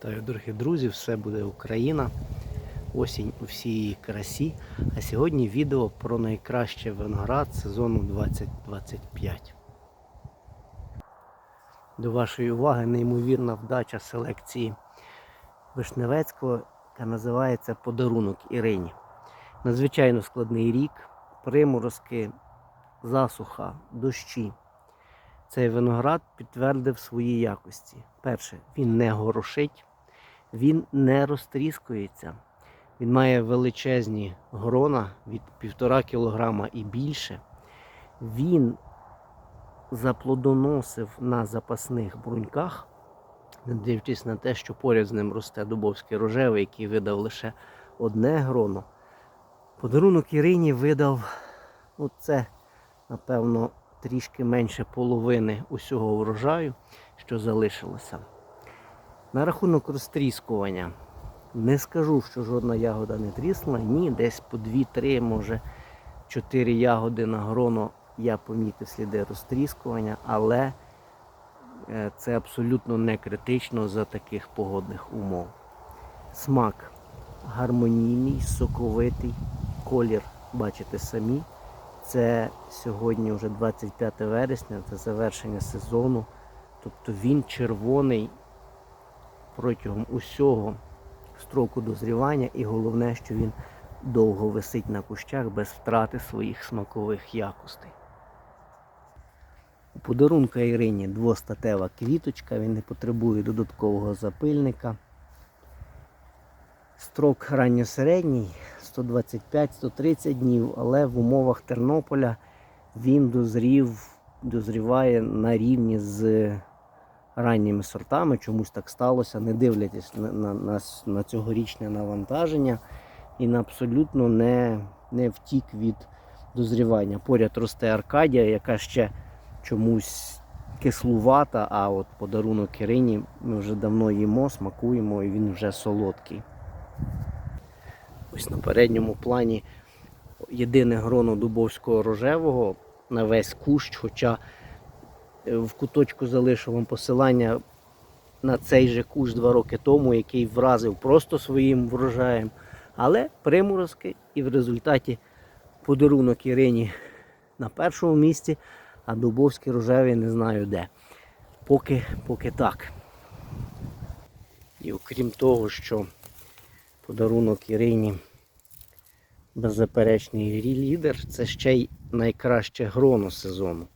Вітаю, дорогі друзі! Все буде Україна. Осінь у всій красі. А сьогодні відео про найкраще виноград сезону 2025. До вашої уваги неймовірна вдача селекції Вишневецького, яка називається Подарунок Ірині. Надзвичайно складний рік, приморозки, засуха, дощі. Цей виноград підтвердив свої якості. Перше, він не горошить, він не розтріскується. Він має величезні грона від 1,5 кг і більше. Він заплодоносив на запасних бруньках, не дивлячись на те, що поряд з ним росте дубовський рожевий, який видав лише одне гроно. Подарунок Ірині видав, ну це, напевно, трішки менше половини усього врожаю, що залишилося. На рахунок розтріскування. Не скажу, що жодна ягода не трісла. Ні, десь по 2-3, може 4 ягоди на гроно я помітив сліди розтріскування, але е, це абсолютно не критично за таких погодних умов. Смак гармонійний, соковитий, колір бачите самі. Це сьогодні вже 25 вересня, це завершення сезону. Тобто він червоний протягом усього строку дозрівання і головне, що він довго висить на кущах без втрати своїх смакових якостей. У подарунка Ірині двостатева квіточка, він не потребує додаткового запильника. Строк ранньосередній 125-130 днів, але в умовах Тернополя він дозрів, дозріває на рівні з ранніми сортами. Чомусь так сталося, не дивлячись на, на, на, на цьогорічне навантаження. Він абсолютно не, не втік від дозрівання. Поряд росте Аркадія, яка ще чомусь кислувата, а от подарунок Ірині ми вже давно їмо, смакуємо і він вже солодкий. Ось на передньому плані єдине гроно дубовського рожевого на весь кущ, хоча в куточку залишу вам посилання на цей же кущ два роки тому, який вразив просто своїм врожаєм. Але приморозки і в результаті подарунок Ірині на першому місці, а дубовський рожевий не знаю де. Поки, поки так. І окрім того, що подарунок Ірині беззаперечний лідер, це ще й найкраще гроно сезону.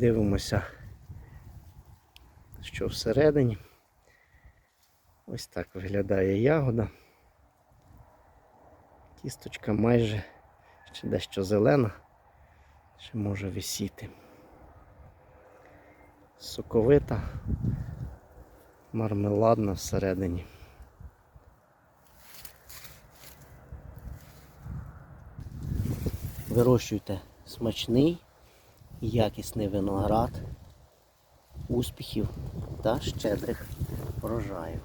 Дивимося, що всередині. Ось так виглядає ягода. Кісточка майже ще дещо зелена, ще може висіти. Соковита, мармеладна всередині. Вирощуйте смачний, якісний виноград, успіхів та щедрих врожаїв.